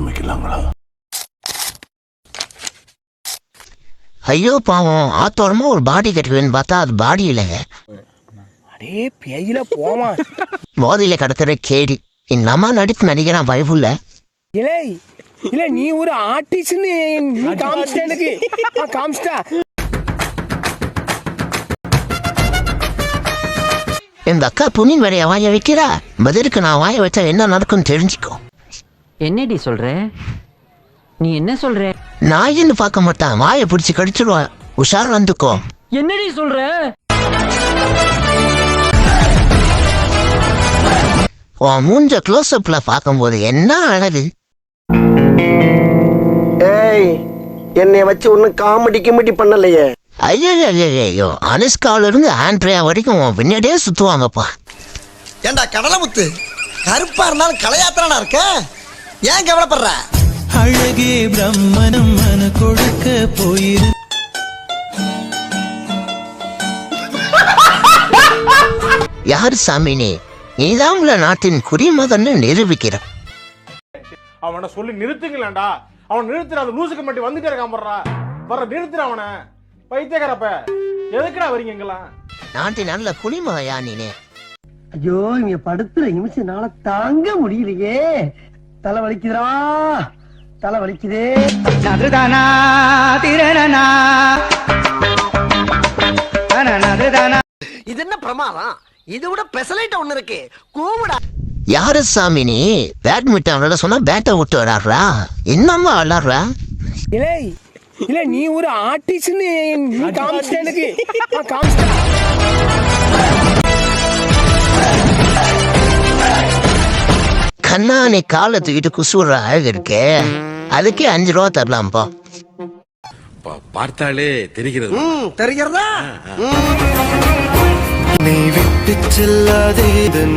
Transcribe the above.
ஆரம்பிக்கலாங்களா? ஐயோ பாவம். ஆத்தோரமா ஒரு பாடி கட்டுவேன்னு பார்த்தா அது பாடி இல்லைங்க அடே பேயில போமா. போதையில கடத்துற கேடி. எங்க அம்மா நடித்து நடிக்கிறான் பயப்புள்ள இலே இல்ல நீ ஒரு ஆர்டிஸ்ட்னு காமிச்சிட்ட எனக்கு. காமிச்சிட்டா? இந்த அக்கா துணி வேறைய வாய வைக்கிறா. பதிலுக்கு நான் வாய வச்சா என்ன நடக்கும்னு தெரிஞ்சுக்கோ. என்னடி சொல்ற? நீ என்ன சொல்ற? நாயின்னு பார்க்க மாட்டான். வாயை பிடிச்சி கடிச்சிடுவான் உஷார் வந்துக்கோ. என்னடி சொல்ற? உன் மூஞ்ச க்ளோஸ் அப்ல பார்க்கும்போது என்ன அழகு? ஏய் என்னைய வச்சு ஒன்னும் காமெடி கிமெடி பண்ணலையே. ஐயோ ஐயோ அனுஷ்கால இருந்து ஆண்ட்ரியா வரைக்கும் உன் பின்னாடியே சுத்துவாங்கப்பா. ஏண்டா கடலமுத்து கருப்பா இருந்தாலும் கலையாத்திரனா இருக்க? ஏன் கவலைப்படுற? அழகே பிரம்மனம் மன கொடுக்க போயிரு. யார் சாமி நீ நீதான் உள்ள நாட்டின் குடிமகன்னு நிரூபிக்கிற. அவனை சொல்லி நிறுத்துங்களேன்டா. அவன் நிறுத்துற அந்த லூசுக்கு மட்டும் வந்துட்டே இருக்கான் போடுறா வர நிறுத்துற அவனை. பைத்தியக்காரப்ப எதுக்குடா வரீங்க இங்கெல்லாம்? நாட்டின் நல்ல குடிமகையா நீனே? ஐயோ இங்க படுத்துற நிமிஷம் தாங்க முடியலையே. தலை வலிக்குதுடா தலை வலிக்குதே நதுதானா? திரணனா இது என்ன பிரமாதம்? இது விட பெசலைட் ஒண்ணு இருக்கு. கூவுடா. யாரு சாமி நீ? பேட்மிண்டன் விளையாட சொன்னா பேட்டை விட்டு விளாடுறா என்னம்மா விளாடுறா இலே இல்ல நீ ஒரு ஆர்டிஸ்ட்னு நீ காமிச்சிட்ட கண்ணா நீ காலை தூக்கிட்டு குசுற அழகு இருக்கே. அதுக்கே அஞ்சு ரூபா தரலாம்ப்பா பார்த்தாலே தெரிகிறது. தெரிகிறதா? நீ விட்டு செல்லாதே உன்